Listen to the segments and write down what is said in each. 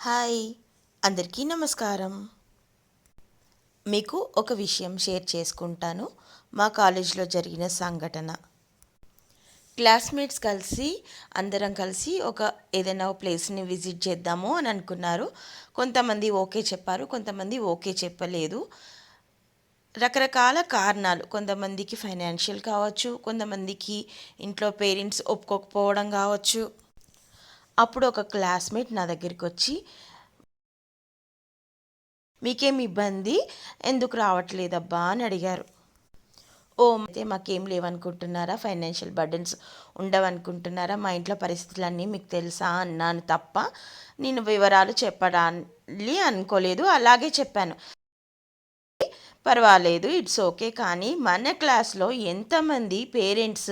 Hi అందరికీ నమస్కారం. మీకు ఒక విషయం షేర్ చేసుకుంటాను. మా కాలేజీలో జరిగిన సంఘటన. క్లాస్మేట్స్ కలిసి అందరం కలిసి ఒక ఏదైనా ప్లేస్ని విజిట్ చేద్దాము అని అనుకున్నారు. కొంతమంది ఓకే చెప్పారు కొంతమంది ఓకే చెప్పలేదు. రకరకాల కారణాలు. కొంతమందికి ఫైనాన్షియల్ కావచ్చు కొంతమందికి ఇంట్లో పేరెంట్స్ ఒప్పుకోకపోవడం కావచ్చు. అప్పుడు ఒక క్లాస్మేట్ నా దగ్గరికి వచ్చి మీకేం ఇబ్బంది? ఎందుకు రావట్లేదబ్బా? అని అడిగారు. ఓ అయితే మాకేం లేవనుకుంటున్నారా? Financial burdens ఉండవనుకుంటున్నారా? మా ఇంట్లో పరిస్థితులన్నీ మీకు తెలుసా? అన్నాను తప్ప నేను వివరాలు చెప్పడాలి అనుకోలేదు. అలాగే చెప్పాను. పర్వాలేదు ఇట్స్ ఓకే కానీ మన క్లాస్లో ఎంతమంది పేరెంట్స్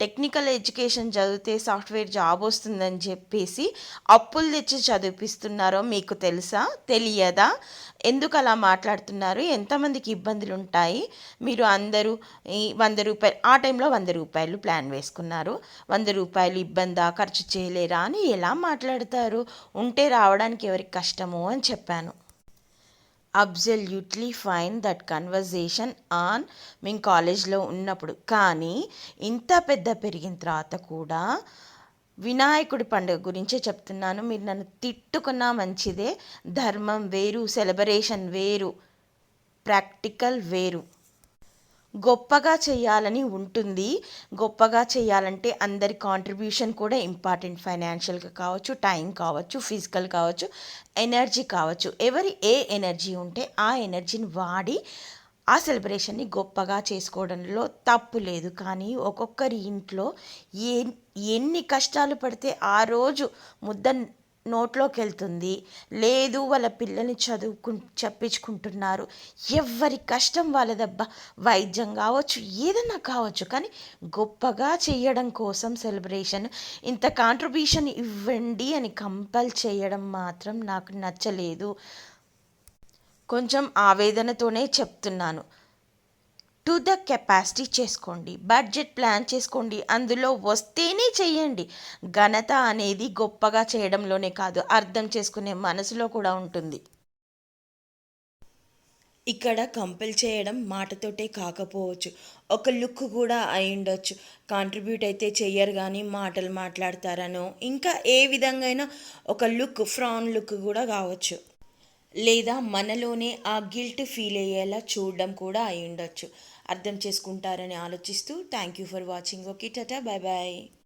టెక్నికల్ ఎడ్యుకేషన్ చదివితే సాఫ్ట్వేర్ జాబ్ వస్తుందని చెప్పేసి అప్పులు తెచ్చి చదివిపిస్తున్నారో మీకు తెలుసా? తెలియదా? ఎందుకు అలా మాట్లాడుతున్నారు? ఎంతమందికి ఇబ్బందులు ఉంటాయి? మీరు అందరూ ఈ వంద రూపాయలు ఆ టైంలో వంద రూపాయలు ప్లాన్ వేసుకున్నారు. వంద రూపాయలు ఇబ్బందా? ఖర్చు చేయలేరా? అని ఎలా మాట్లాడతారు? ఉంటే రావడానికి ఎవరికి కష్టము అని చెప్పాను. Absolutely fine that conversation on మేము కాలేజ్లో ఉన్నప్పుడు. కానీ ఇంత పెద్ద పెరిగిన తర్వాత కూడా వినాయకుడి పండుగ గురించే చెప్తున్నాను. మీరు నన్ను తిట్టుకున్నా మంచిదే. ధర్మం వేరు సెలబ్రేషన్ వేరు ప్రాక్టికల్ వేరు. గొప్పగా చేయాలని ఉంటుంది. గొప్పగా చేయాలంటే అందరి కాంట్రిబ్యూషన్ కూడా ఇంపార్టెంట్ ఫైనాన్షియల్గా కావచ్చు టైం కావచ్చు ఫిజికల్ కావచ్చు ఎనర్జీ కావచ్చు. ఎవరి ఏ ఎనర్జీ ఉంటే ఆ ఎనర్జీని వాడి ఆ సెలబ్రేషన్ని గొప్పగా చేసుకోవడంలో తప్పు లేదు. కానీ ఒక్కొక్కరి ఇంట్లో ఏ ఎన్ని కష్టాలు పడితే ఆ రోజు ముద్ద నోట్లోకి వెళ్తుంది లేదు వాళ్ళ పిల్లల్ని చదువుకు చెప్పించుకుంటున్నారు. ఎవరి కష్టం వాళ్ళదబ్బా. వైద్యం కావచ్చు ఏదన్నా కావచ్చు. కానీ గొప్పగా చేయడం కోసం సెలబ్రేషన్ ఇంత కాంట్రిబ్యూషన్ ఇవ్వండి అని కంపల్ చేయడం మాత్రం నాకు నచ్చలేదు. కొంచెం ఆవేదనతోనే చెప్తున్నాను. టు ద కెపాసిటీ చేసుకోండి బడ్జెట్ ప్లాన్ చేసుకోండి అందులో వస్తేనే చేయండి. ఘనత అనేది గొప్పగా చేయడంలోనే కాదు అర్థం చేసుకునే మనసులో కూడా ఉంటుంది. ఇక్కడ కంపెల్ చేయడం మాటతోటే కాకపోవచ్చు. ఒక లుక్ కూడా అయి ఉండొచ్చు. కాంట్రిబ్యూట్ అయితే చెయ్యరు కానీ మాటలు మాట్లాడతారనో ఇంకా ఏ విధంగా ఒక లుక్ ఫ్రాన్ లుక్ కూడా కావచ్చు. లేదా మనలోనే ఆ గిల్ట్ ఫీల్ అయ్యేలా చూడడం కూడా అయి ఉండొచ్చు అర్థం చేసుకుంటారని ఆలోచిస్తూ. Thank you for watching okay tata bye bye